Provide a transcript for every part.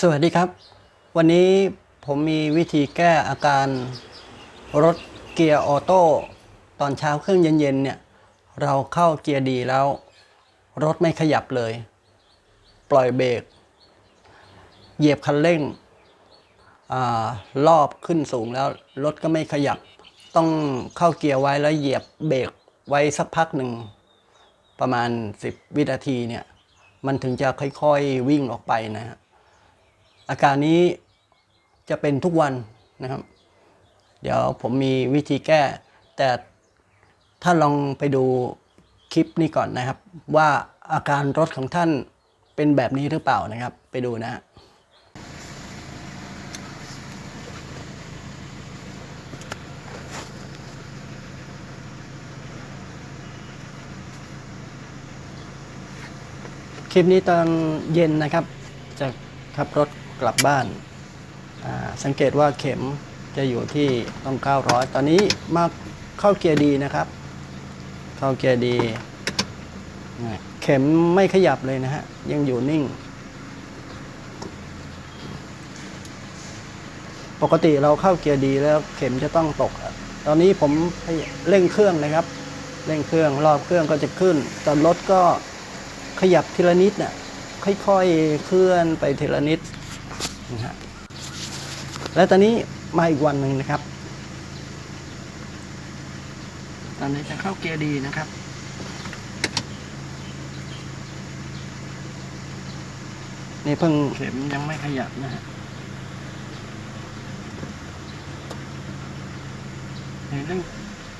สวัสดีครับ วันนี้ผมมีวิธีแก้อาการรถเกียร์ออโต้ตอนเช้าเครื่องเย็นๆเนี่ย เราเข้าเกียร์ดีแล้ว รถไม่ขยับเลย ปล่อยเบรกเหยียบคันเร่งอรอบขึ้นสูงแล้ว รถก็ไม่ขยับ ต้องเข้าเกียร์ไว้แล้วเหยียบเบรกไว้สักพักหนึ่ง ประมาณ 10 วินาทีเนี่ย มันถึงจะค่อยๆวิ่งออกไปนะฮะ อาการนี้จะเป็นทุกวันนะครับ เดี๋ยวผมมีวิธีแก้ แต่ถ้าลองไปดูคลิปนี้ก่อนนะครับ ว่าอาการรถของท่านเป็นแบบนี้หรือเปล่านะครับ ไปดูนะฮะคลิปนี้ตอนเย็นนะครับ จะขับรถ กลับบ้าน สังเกตว่าเข็มจะอยู่ที่ต้อง 900 ตอนนี้มาเข้าเกียร์ดีนะครับ เข้าเกียร์ดี เข็มไม่ขยับเลยนะฮะ ยังอยู่นิ่ง ปกติเราเข้าเกียร์ดีแล้วเข็มจะต้องตก ตอนนี้ผมเร่งเครื่องนะครับ เร่งเครื่องรอบเครื่องก็จะขึ้นแต่รถก็ขยับทีละนิดน่ะค่อยๆเคลื่อนไปทีละนิด นะฮะและตอนนี้มาอีกวันหนึ่งนะครับ ตอนนี้จะเข้าเกียร์ดีนะครับนี่เพิ่งเข็มยังไม่ขยับนะฮะเร่ง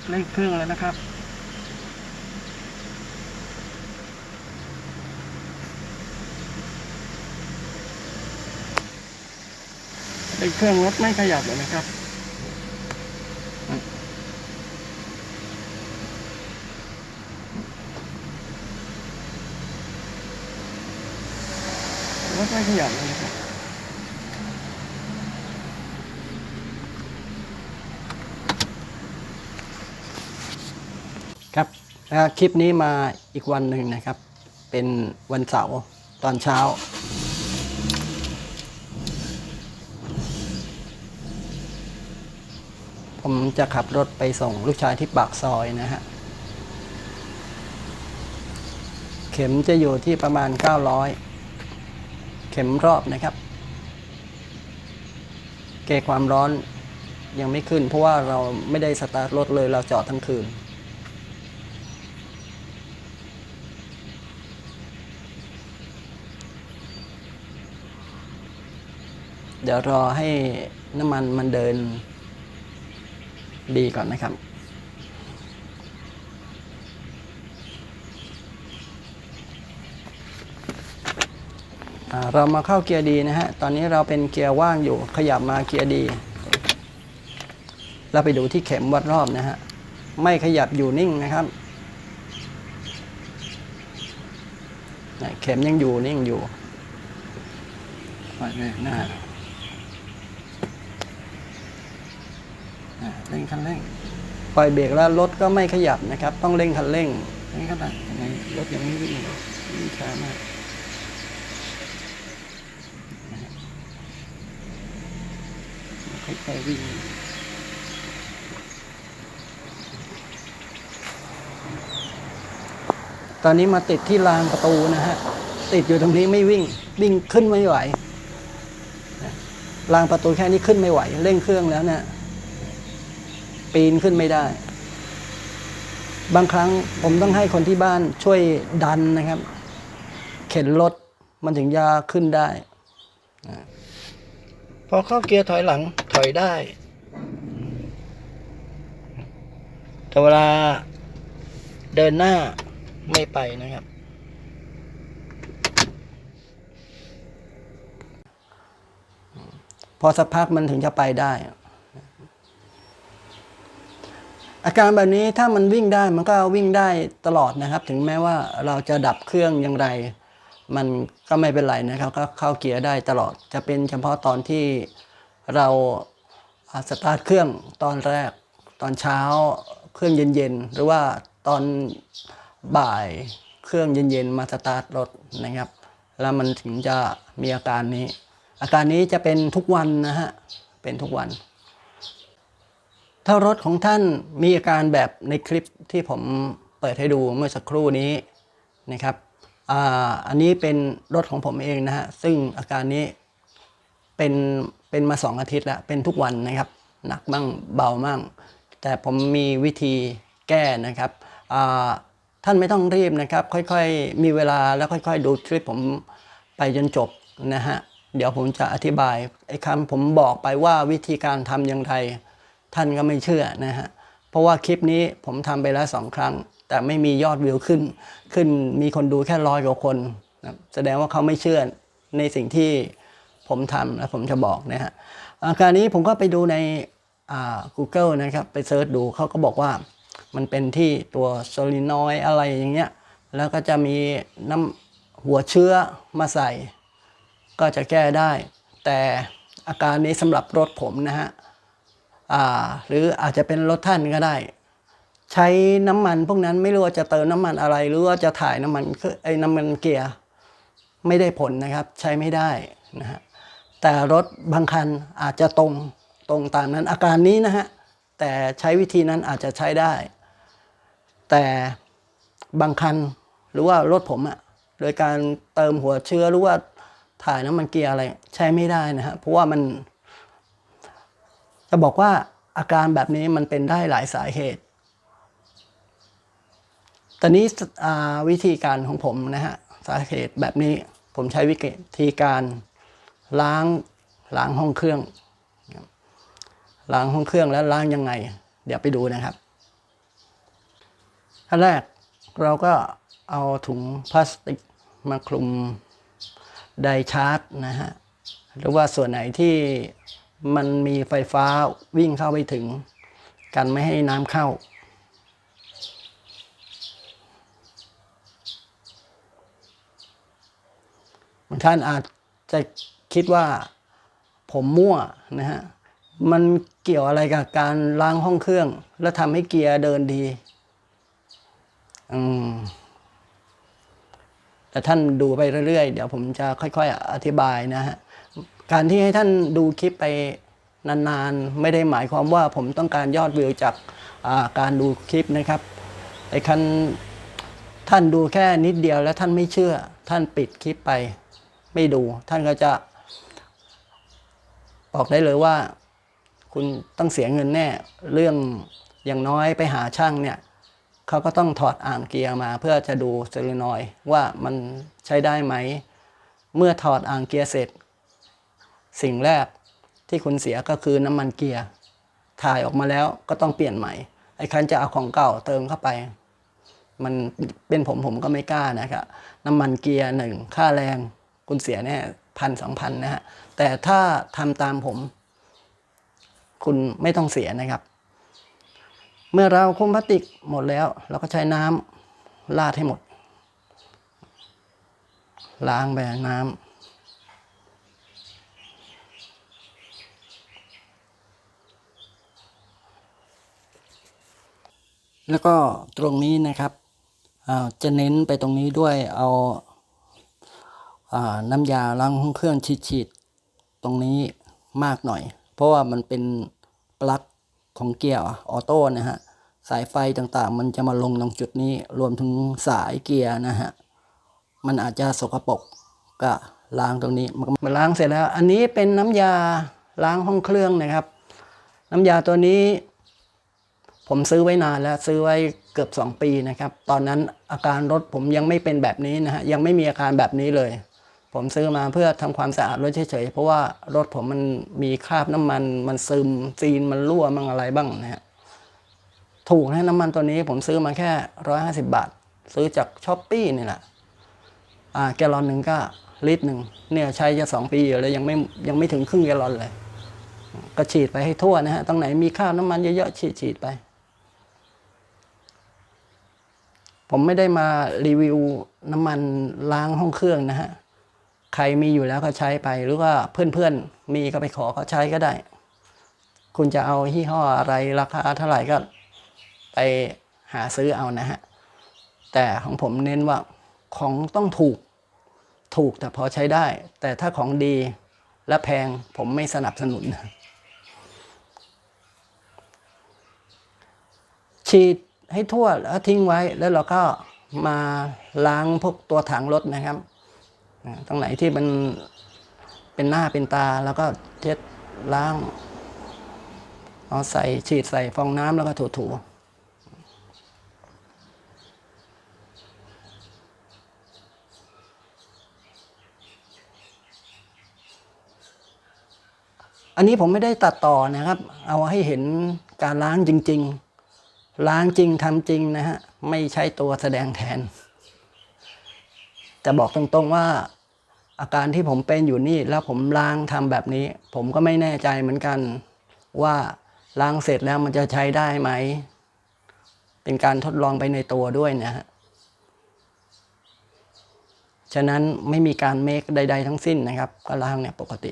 เร่งเครื่องแล้วนะครับ เร่งเครื่องรถไม่ขยับเลยนะครับ รถไม่ขยับเลยนะครับครับคลิปนี้มาอีกวันหนึ่งนะครับ เป็นวันเสาร์ตอนเช้า ผมจะขับรถไปส่งลูกชายที่ปากซอยนะฮะ เข็มจะอยู่ที่ประมาณ 900 เข็มรอบนะครับ เกจความร้อนยังไม่ขึ้น เพราะว่าเราไม่ได้สตาร์ทรถเลยเราจอดทั้งคืนเดี๋ยวรอให้น้ำมันมันเดิน ดีก่อนนะครับ เรามาเข้าเกียร์ดีนะฮะ ตอนนี้เราเป็นเกียร์ว่างอยู่ ขยับมาเกียร์ดี เราไปดูที่เข็มวัดรอบนะฮะ ไม่ขยับอยู่นิ่งนะครับเนี่ยเข็มยังอยู่นิ่งอยู่ไปเลยนะฮะอ่า เร่งคันเร่งปล่อยเบรกแล้วรถก็ไม่ขยับนะครับ ต้องเร่งคันเร่งนี่ขนาดยังไงรถยังไม่วิ่งวิ่งช้ามากค่อยๆวิ่งตอนนี้มาติดที่รางประตูนะฮะ ติดอยู่ตรงนี้ไม่วิ่ง วิ่งขึ้นไม่ไหวนะรางประตูแค่นี้ขึ้นไม่ไหว เร่งเครื่องแล้วเนะี่ย ปีนขึ้นไม่ได้ บางครั้งผมต้องให้คนที่บ้านช่วยดันนะครับ เข็นรถมันถึงจะขึ้นได้พอเข้าเกียร์ถอยหลังถอยได้ แต่เวลาเดินหน้าไม่ไปนะครับ พอสักพักมันถึงจะไปได้ อา การแบบนี้ถ้ามันวิ่งได้มันก็วิ่งได้ตลอดนะครับ ถึงแม้ว่าเราจะดับเครื่องอย่างไร มันก็ไม่เป็นไรนะครับ ก็เข้าเกียร์ได้ตลอด จะเป็นเฉพาะตอนที่เราอ่าสตาร์ทเครื่องตอนแรก ตอนเช้าเครื่องเย็นๆ หรือว่าตอนบ่ายเครื่องเย็นๆ มาสตาร์ทรถนะครับ แล้วมันถึงจะมีอาการนี้ อาการนี้จะเป็นทุกวันนะฮะ เป็นทุกวัน ถ้ารถของท่านมีอาการแบบในคลิปที่ผมเปิดให้ดูเมื่อสักครู่นี้นะครับอ,อันนี้เป็นรถของผมเองนะฮะซึ่งอาการนี้เป็นเป็นมาสองอาทิตย์แล้วเป็นทุกวันนะครับ หนักบ้างเบาบ้างแต่ผมมีวิธีแก้นะครับท่านไม่ต้องรีบนะครับ ค่อยๆ มีเวลาแล้วค่อยๆ ดูคลิปผมไปจนจบนะฮะเดี๋ยวผมจะอธิบายไอ้คำผมบอกไปว่าวิธีการทำอย่างไร ท่านก็ไม่เชื่อนะฮะเพราะว่าคลิปนี้ผมทำไปแล้วสองครั้ง แต่ไม่มียอดวิวขึ้น ขึ้นมีคนดูแค่ร้อยกว่าคนนะแสดงว่าเขาไม่เชื่อในสิ่งที่ผมทำและผมจะบอกนะฮะอาการนี้ผมก็ไปดูในอ่า Google นะครับ ไปเซิร์ชดูเขาก็บอกว่ามันเป็นที่ตัวโซลินอยอะไรอย่างเงี้ยแล้วก็จะมีน้ำหัวเชื้อมาใส่ ก็จะแก้ได้ แต่อาการนี้สำหรับรถผมนะฮะ หรืออาจจะเป็นรถท่านก็ได้ ใช้น้ำมันพวกนั้นไม่รู้ว่าจะเติมน้ำมันอะไร หรือว่าจะถ่ายน้ำมันไอ้น้ำมันเกียร์ไม่ได้ผลนะครับ ใช้ไม่ได้นะฮะแต่รถบางคันอาจจะตรงตรงตามนั้นอาการนี้นะฮะแต่ใช้วิธีนั้นอาจจะใช้ได้ แต่บางคันหรือว่ารถผมอะโดยการเติมหัวเชื้อหรือว่าถ่ายน้ำมันเกียร์อะไรใช้ไม่ได้นะฮะเพราะว่ามัน จะบอกว่าอาการแบบนี้มันเป็นได้หลายสาเหตุ ตอนนี้วิธีการของผมนะฮะสาเหตุแบบนี้ผมใช้วิธีการล้างล้างห้องเครื่อง ล้างห้องเครื่องแล้วล้างยังไง เดี๋ยวไปดูนะครับขั้นแรกเราก็เอาถุงพลาสติกมาคลุมไดชาร์จนะฮะหรือว่าส่วนไหนที่ มันมีไฟฟ้าวิ่งเข้าไปถึง กันไม่ให้น้ำเข้า บางท่านอาจจะคิดว่าผมมั่วนะฮะ มันเกี่ยวอะไรกับการล้างห้องเครื่อง แล้วทำให้เกียร์เดินดี อืมแต่ท่านดูไปเรื่อยๆ เดี๋ยวผมจะค่อยๆ อธิบายนะฮะ การที่ให้ท่านดูคลิปไปนานๆ ไม่ได้หมายความว่าผมต้องการยอดวิวจากาการดูคลิปนะครับไอ้คันท่านดูแค่นิดเดียวแล้วท่านไม่เชื่อ ท่านปิดคลิปไป ไม่ดู ท่านก็จะบอกได้เลยว่า คุณต้องเสียเงินแน่ เรื่องอย่างน้อยไปหาช่างเนี่ยเขาก็ต้องถอดอ่างเกียร์มาเพื่อจะดูโซลินอยว่ามันใช้ได้ไหม เมื่อถอดอ่างเกียร์เสร็จ สิ่งแรกที่คุณเสียก็คือน้ำมันเกียร์ ถ่ายออกมาแล้วก็ต้องเปลี่ยนใหม่ ไอ้คันจะเอาของเก่าเติมเข้าไป มันเป็นผมผมก็ไม่กล้านะครับ น้ำมันเกียร์หนึ่งค่าแรงคุณเสียแน่พันสองพันนะฮะ แต่ถ้าทำตามผม คุณไม่ต้องเสียนะครับ เมื่อเราคุมพลาสติกหมดแล้ว เราก็ใช้น้ำราดให้หมด ล้างไปน้ำ แล้วก็ตรงนี้นะครับอ่าจะเน้นไปตรงนี้ด้วยเอาอาน้ำยาล้างห้องเครื่องฉีดๆตรงนี้มากหน่อย เพราะว่ามันเป็นปลั๊กของเกียร์ออโต้นะฮะสายไฟต่างๆ มันจะมาลงตรงจุดนี้รวมถึงสายเกียร์นะฮะมันอาจจะสกปรกก็ล้างตรงนี้มาล้างเสร็จแล้ว อันนี้เป็นน้ำยาล้างห้องเครื่องนะครับ น้ำยาตัวนี้ ผมซื้อไว้นานแล้วซื้อไว้เกือบ 2 ปีนะครับ ตอนนั้นอาการรถผมยังไม่เป็นแบบนี้นะฮะยังไม่มีอาการแบบนี้เลย ผมซื้อมาเพื่อทำความสะอาดรถเฉยๆเพราะว่ารถผมมันมีคราบน้ำมัน มันซึมซีนมันรั่วมั่งอะไรบ้างนะฮะถูกนะน้ำมันตัวนี้ผมซื้อมาแค่ร้อยห้าสิบาท ซื้อจากช้อปปี้นี่แหละอ่าแกลลอนหนึ่งก็ลิตรหนึ่งเนี่ยใช้จะสองปีอยู่แล้วยังไม่ยังไม่ถึงครึ่งแกลลอนเลย ก็ฉีดไปให้ทั่วนะฮะตรงไหนมีคราบน้ำมันเยอะๆฉีดฉีดๆไป ผมไม่ได้มารีวิวน้ำมันล้างห้องเครื่องนะฮะ ใครมีอยู่แล้วก็ใช้ไป หรือว่าเพื่อนๆ มีก็ไปขอเขาใช้ก็ได้ คุณจะเอายี่ห้ออะไรราคาเท่าไหร่ก็ไปหาซื้อเอานะฮะ แต่ของผมเน้นว่าของต้องถูก ถูกแต่พอใช้ได้ แต่ถ้าของดีและแพงผมไม่สนับสนุน ฉีด ให้ทั่วแล้วทิ้งไว้แล้วเราก็มาล้างพวกตัวถังรถนะครับตรงไหนที่มันเป็นหน้าเป็นตาแล้วก็เช็ดล้างเอาใส่ฉีดใส่ฟองน้ำแล้วก็ถูๆอันนี้ผมไม่ได้ตัดต่อนะครับ เอาให้เห็นการล้างจริง ๆ ล้างจริงทำจริงนะฮะ ไม่ใช่ตัวแสดงแทน แต่บอกตรงๆว่า อาการที่ผมเป็นอยู่นี่แล้วผมล้างทำแบบนี้ ผมก็ไม่แน่ใจเหมือนกัน ว่าล้างเสร็จแล้วมันจะใช้ได้ไหม เป็นการทดลองไปในตัวด้วยนะฮะ ฉะนั้นไม่มีการเมคใด ๆ ทั้งสิ้นนะครับ ก็ล้างเนี่ยปกติ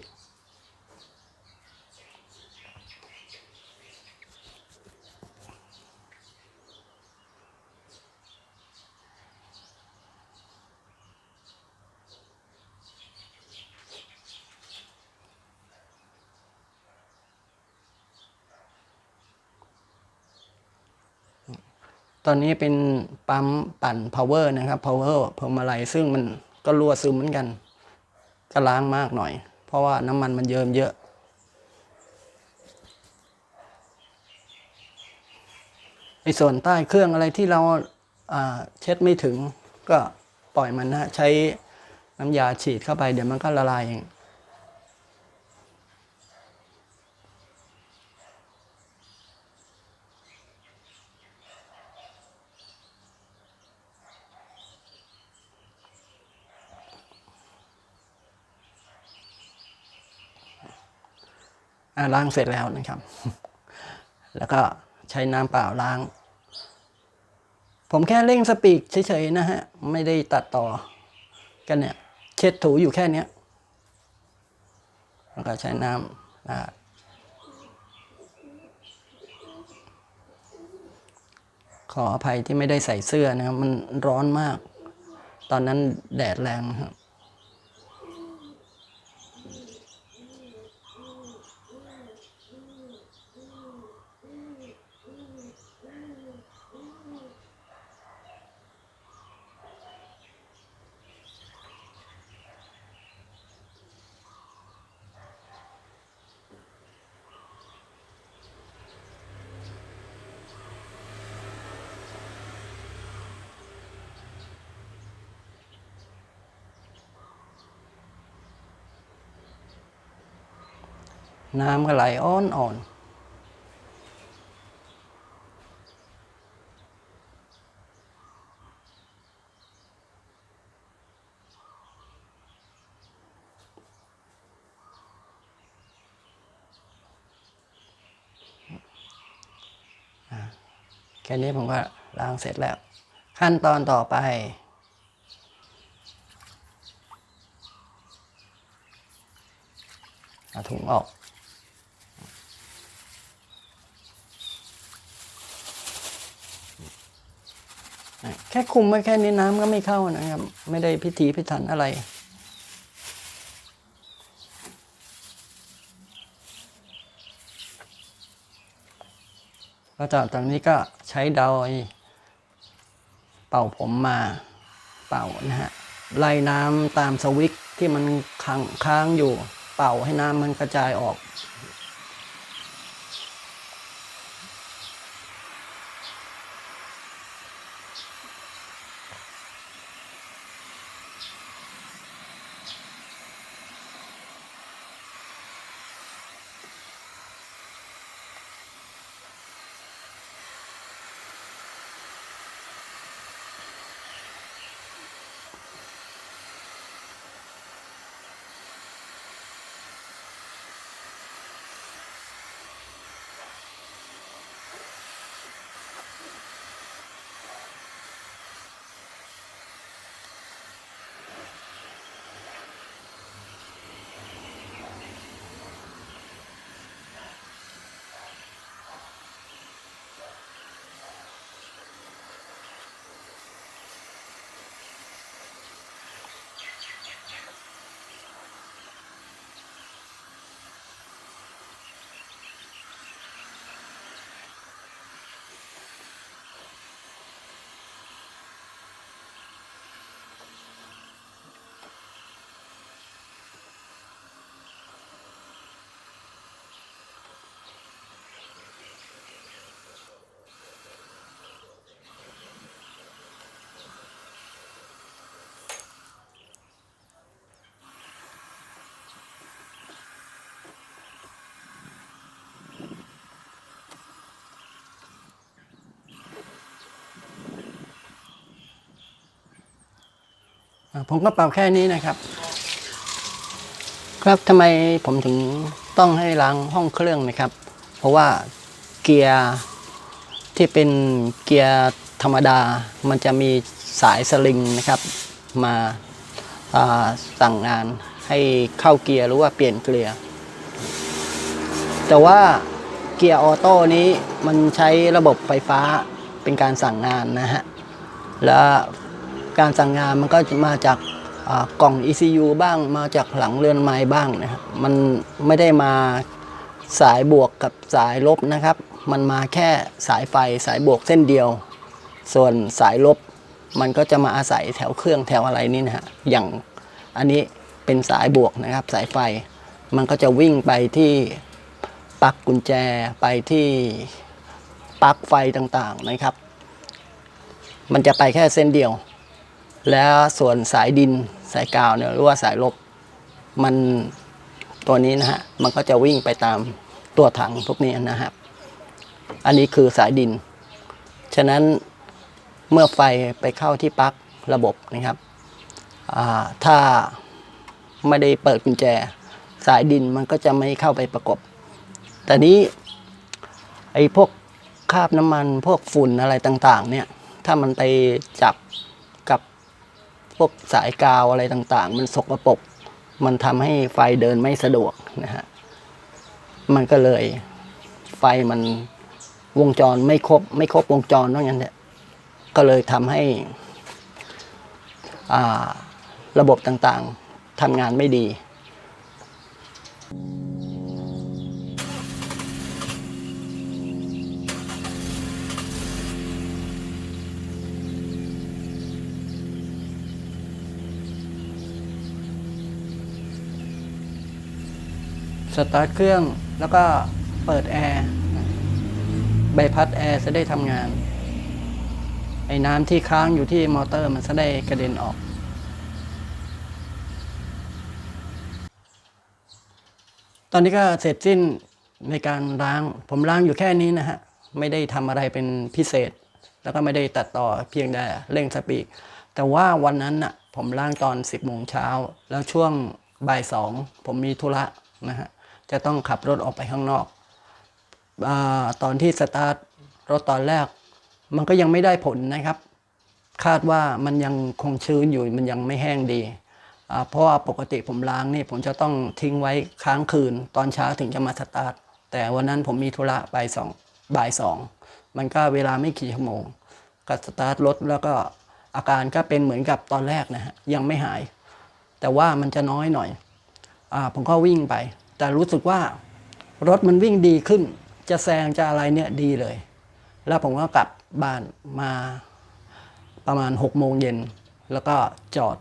ตอนนี้เป็นปั๊มปั่น power นะครับ power พวงมาลัยซึ่งมันก็รั่วซึมเหมือนกัน ก็ล้างมากหน่อย เพราะว่าน้ำมันมันเยิมเยอะ ในส่วนใต้เครื่องอะไรที่เราเช็ดไม่ถึงก็ปล่อยมันนะใช้น้ำยาฉีดเข้าไปเดี๋ยวมันก็ละลายเอง ล้างเสร็จแล้วนะครับ แล้วก็ใช้น้ำเปล่าล้าง ผมแค่เร่งสปีดเฉยๆนะฮะ ไม่ได้ตัดต่อกันเนี่ย เช็ดถูอยู่แค่เนี้ยแล้วก็ใช้น้ำราดขออภัยที่ไม่ได้ใส่เสื้อนะครับ มันร้อนมาก ตอนนั้นแดดแรงครับ น้ำก็ไหลอ่อนอ่อนแค่นี้ผมก็ล้างเสร็จแล้ว ขั้นตอนต่อไป เอาถุงออก แค่คุมไว้แค่นี้น้ำก็ไม่เข้านะครับ ไม่ได้พิถีพิถันอะไรแล้วจากตรงนี้ก็ใช้ดอยเป่าผมมาเป่านะฮะไล่น้ำตามสวิตช์ที่มันค้างค้างอยู่ เป่าให้น้ำมันกระจายออก ผมก็เป่าแค่นี้นะครับ ครับทำไมผมถึงต้องให้ล้างห้องเครื่องนะครับ เพราะว่าเกียร์ที่เป็นเกียร์ธรรมดา มันจะมีสายสลิงนะครับ มาาสั่งงานให้เข้าเกียร์หรือว่าเปลี่ยนเกียร์แต่ว่าเกียร์ออโต้นี้มันใช้ระบบไฟฟ้าเป็นการสั่งงานนะฮะ และ การสั่งงานมันก็จะมาจากกล่อง ECU บ้างมาจากหลังเรือนไม้บ้างนะครับมันไม่ได้มาสายบวกกับสายลบนะครับ มันมาแค่สายไฟสายบวกเส้นเดียว ส่วนสายลบมันก็จะมาอาศัยแถวเครื่องแถวอะไรนี่นะฮะอย่างอันนี้เป็นสายบวกนะครับ สายไฟ มันก็จะวิ่งไปที่ปลั๊กกุญแจไปที่ปลั๊กไฟต่างๆนะครับ มันจะไปแค่เส้นเดียว แล้วส่วนสายดินสายกาวเนี่ยหรือว่าสายลบมันตัวนี้นะฮะมันก็จะวิ่งไปตามตัวถังพวกนี้นะครับ อันนี้คือสายดิน ฉะนั้นเมื่อไฟไปเข้าที่ปลั๊กระบบนะครับถ้าไม่ได้เปิดกุญแจสายดินมันก็จะไม่เข้าไปประกบ แต่นี้ไอ้พวกคราบน้ำมันพวกฝุ่นอะไรต่าง ๆ เนี่ย ถ้ามันไปจับ พวกสายกาวอะไรต่างๆ มันสกปรกมันทำให้ไฟเดินไม่สะดวกนะฮะมันก็เลยไฟมันวงจรไม่ครบ ไม่ครบวงจรว่างั้นเนี่ยก็เลยทำให้อ่าระบบต่างๆทำงานไม่ดี สตาร์ทเครื่องแล้วก็เปิดแอร์ใบพัดแอร์จะได้ทำงาน ไอ้น้ำที่ค้างอยู่ที่มอเตอร์มันจะได้กระเด็นออกตอนนี้ก็เสร็จสิ้นในการล้าง ผมล้างอยู่แค่นี้นะฮะ ไม่ได้ทำอะไรเป็นพิเศษ แล้วก็ไม่ได้ตัดต่อเพียงแต่เร่งสปีดแต่ว่าวันนั้นน่ะผมล้างตอน 10โมงเช้า แล้วช่วงบ่ายสองผมมีธุระนะฮะ จะต้องขับรถออกไปข้างนอกอตอนที่สตาร์ทรถตอนแรก มันก็ยังไม่ได้ผลนะครับ คาดว่ามันยังคงชื้นอยู่มันยังไม่แห้งดี เพราะว่าปกติผมล้างนี่ผมจะต้องทิ้งไว้ค้างคืน ตอนเช้าถึงจะมาสตาร์ทแต่วันนั้นผมมีธุระบ่ายสองบ่ายสองมันก็เวลาไม่กี่ชั่วโมงก็สตาร์ทรถแล้วก็อาการก็เป็นเหมือนกับตอนแรกนะฮะยังไม่หาย แต่ว่ามันจะน้อยหน่อยอผมก็วิ่งไป แต่รู้สึกว่ารถมันวิ่งดีขึ้น จะแซงจะอะไรเนี่ยดีเลย แล้วผมก็กลับบ้านมาประมาณหกโมงเย็น แล้วก็จอด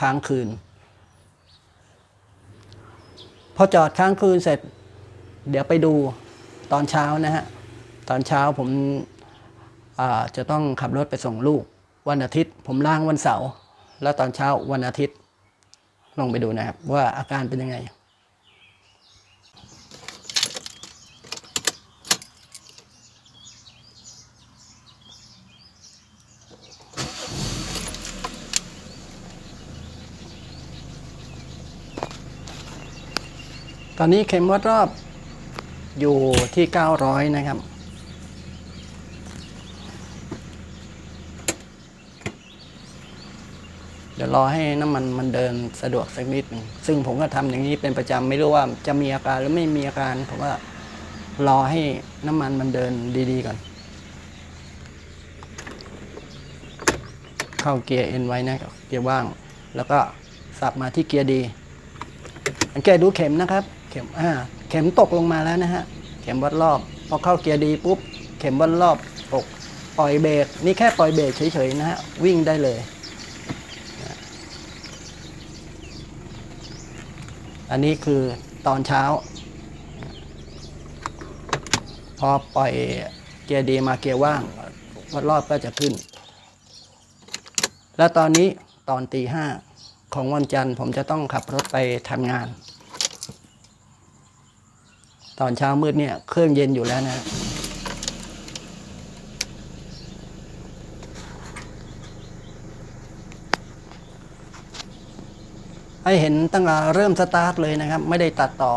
ค้างคืน พอจอดค้างคืนเสร็จ เดี๋ยวไปดูตอนเช้านะฮะ ตอนเช้าผมาจะต้องขับรถไปส่งลูก วันอาทิตย์ ผมล้างวันเสาร์แล้วตอนเช้าวันอาทิตย์ลองไปดูนะครับ ว่าอาการเป็นยังไง ตอนนี้เข็มวัดรอบอยู่ที่ 900 นะครับ เดี๋ยวรอให้น้ำมันมันเดินสะดวกสักนิดนึงซึ่งผมก็ทำอย่างนี้เป็นประจำไม่รู้ว่าจะมีอาการหรือไม่มีอาการผมว่ารอให้น้ำมันมันเดินดีๆก่อน เข้าเกียร์เอ็นไว้นะเกียร์ว่าง แล้วก็สับมาที่เกียร์ดีสังเกตดูเข็มนะครับ ข็มอ่าเข็มตกลงมาแล้วนะฮะ เข็มวัดรอบ พอเข้าเกียร์ดีปุ๊บ เข็มวัดรอบตกปล่อยเบรก นี่แค่ปล่อยเบรกเฉยๆนะฮะ วิ่งได้เลย อันนี้คือตอนเช้า พอปล่อยเกียร์ดีมาเกียร์ว่าง วัดรอบก็จะขึ้น แล้วตอนนี้ตอนตีห้าของวันจันทร์ผมจะต้องขับรถไปทำงาน ตอนเช้ามืดเนี่ยเครื่องเย็นอยู่แล้วนะให้เห็นตั้งแต่เริ่มสตาร์ทเลยนะครับ ไม่ได้ตัดต่อ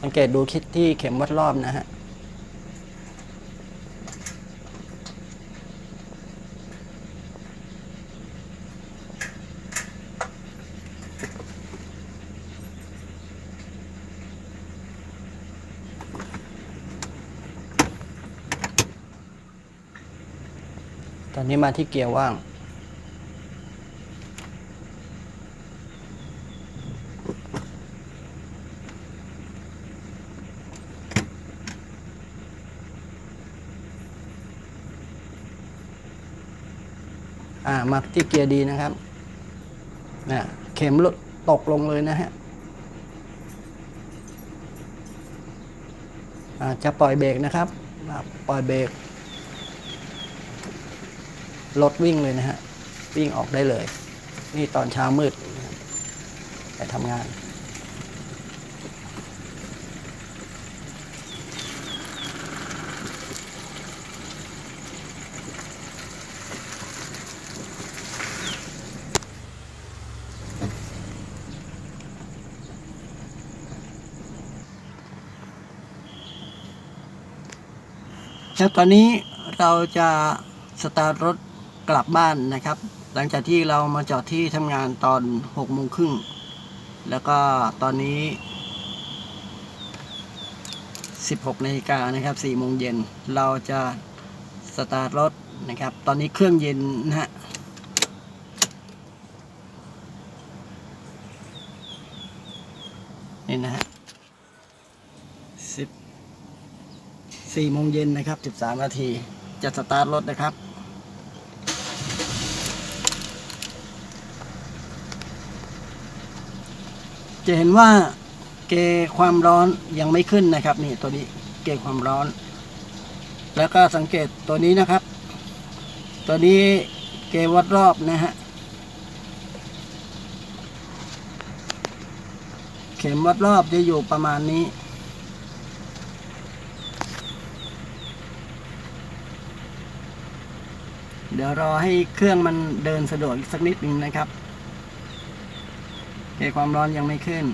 สังเกตดูคิดที่เข็มวัดรอบนะฮะ นี้มาที่เกียร์ว่าง อ่า มาที่เกียร์ดีนะครับนะเข็มลดตกลงเลยนะฮะอ่าจะปล่อยเบรกนะครับ ปล่อยเบรก รถวิ่งเลยนะฮะ วิ่งออกได้เลย นี่ตอนเช้ามืดนะครับไปทำงานครับตอนนี้เราจะสตาร์ทรถ กลับบ้านนะครับ หลังจากที่เรามาจอดที่ทำงานตอนหกโมงครึ่งแล้วก็ตอนนี้ 16นาฬิกานะครับ4โมงเย็นเราจะสตาร์ทรถนะครับ ตอนนี้เครื่องเย็นนะฮะนี่นะฮะ10 4โมงเย็นนะครับ 13 นาทีจะสตาร์ทรถนะครับ จะเห็นว่าเกความร้อนยังไม่ขึ้นนะครับนี่ตัวนี้เกความร้อน แล้วก็สังเกตตัวนี้นะครับ ตัวนี้เกวัดรอบนะฮะเข็มวัดรอบจะอยู่ประมาณนี้เดี๋ยวรอให้เครื่องมันเดินสะดวกอีกสักนิดหนึ่งนะครับ เกจความร้อนยังไม่ขึ้น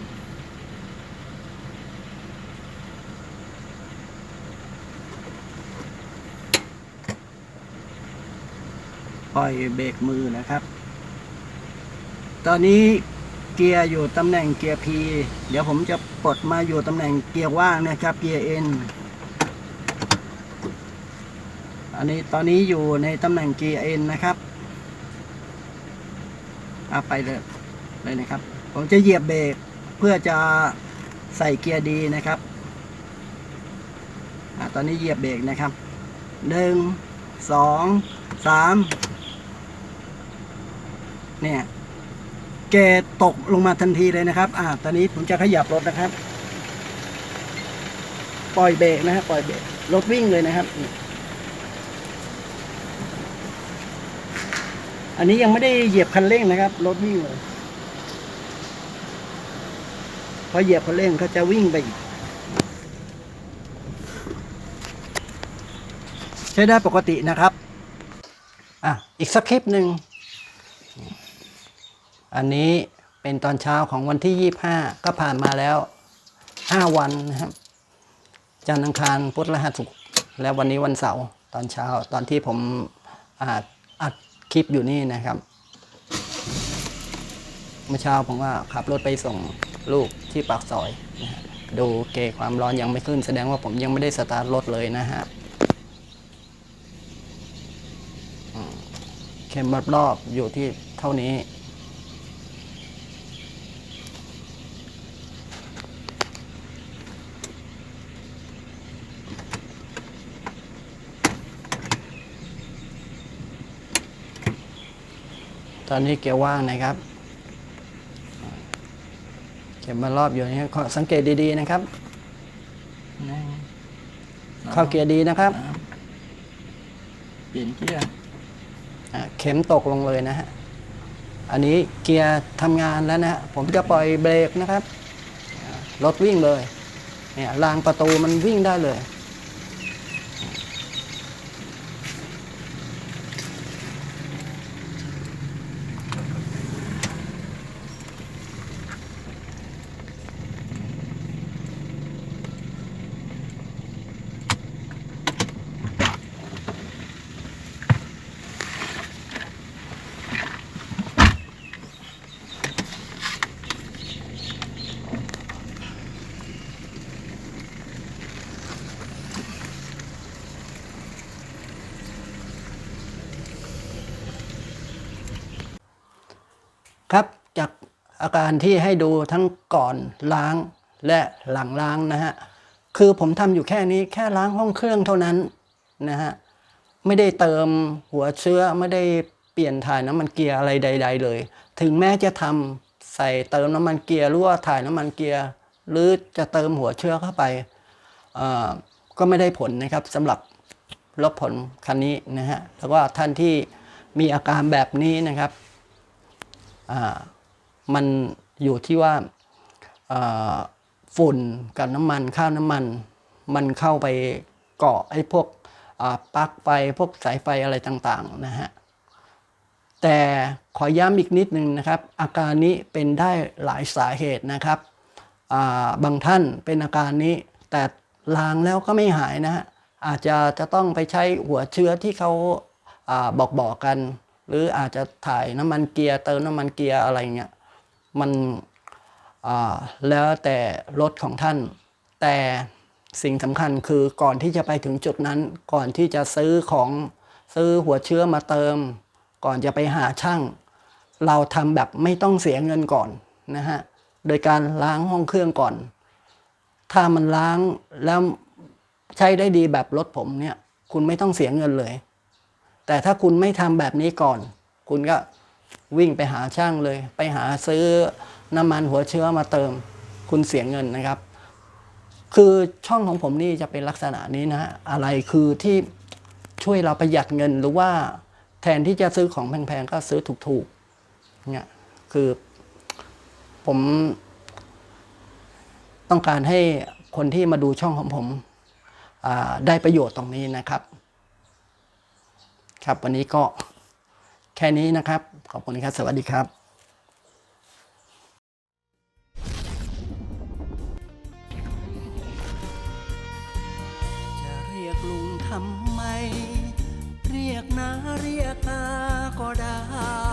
ปล่อยเบรกมือนะครับ ตอนนี้เกียร์อยู่ตำแหน่งเกียร์ P เดี๋ยวผมจะปลดมาอยู่ตำแหน่งเกียร์ว่างนะครับ เกียร์ N อันนี้ตอนนี้อยู่ในตำแหน่งเกียร์ N นะครับเอาไปเลยเลยนะครับ ผมจะเหยียบเบรกเพื่อจะใส่เกียร์ดีนะครับอตอนนี้เหยียบเบรกนะครับหนึ่งสองสามเนี่ยเกรตกลงมาทันทีเลยนะครับ อ่า ตอนนี้ผมจะขยับรถนะครับ ปล่อยเบรกนะครับปล่อยเบรกรถวิ่งเลยนะครับ อันนี้ยังไม่ได้เหยียบคันเร่งนะครับ รถวิ่งเลย พอเหยียบคันเร่งเขาจะวิ่งไปอีก ใช้ได้ปกตินะครับ อะ อีกสักคลิปหนึ่ง อันนี้เป็นตอนเช้าของวันที่ 25 ก็ผ่านมาแล้ว 5 วันนะครับจันทร์อังคารพุธรหัสศุกร์และวันนี้วันเสาร์ตอนเช้าตอนที่ผมอาอัดคลิปอยู่นี่นะครับ เมื่อเช้าผมว่าขับรถไปส่ง ลูกที่ปากซอยนะฮะดูเกจความร้อนยังไม่ขึ้น แสดงว่าผมยังไม่ได้สตาร์ทรถเลยนะฮะเข็มรอบๆอยู่ที่เท่านี้ตอนนี้เกียร์ว่างนะครับ ข็มมารอบอยู่นี่ขอสังเกตดีๆนะครับหนึ่งเข้าเกียร์ดีนะครับสามเปลี่ยนเกียร์อะเข็มตกลงเลยนะฮะ อันนี้เกียร์ทำงานแล้วนะฮะ ผมจะปล่อยเบรกนะครับอ่ารถวิ่งเลย เนี่ยรางประตูมันวิ่งได้เลย ครับจาก อาการที่ให้ดูทั้งก่อนล้างและหลังล้างนะฮะคือผมทำอยู่แค่นี้แค่ล้างห้องเครื่องเท่านั้นนะฮะไม่ได้เติมหัวเชื้อไม่ได้เปลี่ยนถ่ายน้ำมันเกียร์อะไรใด ๆ เลย ถึงแม้จะทำใส่เติมน้ำมันเกียร์หรือว่าถ่ายน้ำมันเกียร์หรือจะเติมหัวเชื้อเข้าไปก็ไม่ได้ผลนะครับสำหรับรถผลคันนี้นะฮะแล้วก็ท่านที่มีอาการแบบนี้นะครับอ่า มันอยู่ที่ว่าฝุ่นกับน้ำมันข้าวน้ำมัน มันเข้าไปเกาะไอ้พวกปลั๊กไฟพวกสายไฟอะไรต่างๆนะฮะแต่ขอย้ำอีกนิดนึงนะครับ อาการนี้เป็นได้หลายสาเหตุนะครับาบางท่านเป็นอาการนี้ แต่ลางแล้วก็ไม่หายนะฮะอาจจะจะต้องไปใช้หัวเชื้อที่เขาอาบอกบอกกัน หรืออาจจะถ่ายน้ำมันเกียร์เติมน้ำมันเกียร์อะไรเงี้ย มันแล้วแต่รถของท่าน แต่สิ่งสำคัญคือก่อนที่จะไปถึงจุดนั้น ก่อนที่จะซื้อของซื้อหัวเชื้อมาเติม ก่อนจะไปหาช่าง เราทำแบบไม่ต้องเสียเงินก่อนนะฮะโดยการล้างห้องเครื่องก่อน ถ้ามันล้างแล้วใช้ได้ดีแบบรถผมเนี่ย คุณไม่ต้องเสียเงินเลย แต่ถ้าคุณไม่ทำแบบนี้ก่อน คุณก็ วิ่งไปหาช่างเลย ไปหาซื้อน้ำมันหัวเชื้อมาเติม คุณเสียเงินนะครับ คือช่องของผมนี่จะเป็นลักษณะนี้นะฮะอะไรคือที่ช่วยเราประหยัดเงินหรือว่าแทนที่จะซื้อของแพงๆก็ซื้อถูกๆเนี่ยคือผมต้องการให้คนที่มาดูช่องของผมได้ประโยชน์ตรงนี้นะครับ ครับวันนี้ก็แค่นี้นะครับ ขอบคุณครับ สวัสดีครับจะเรียกลุงทำไม เรียกนาเรียกตาก็ได้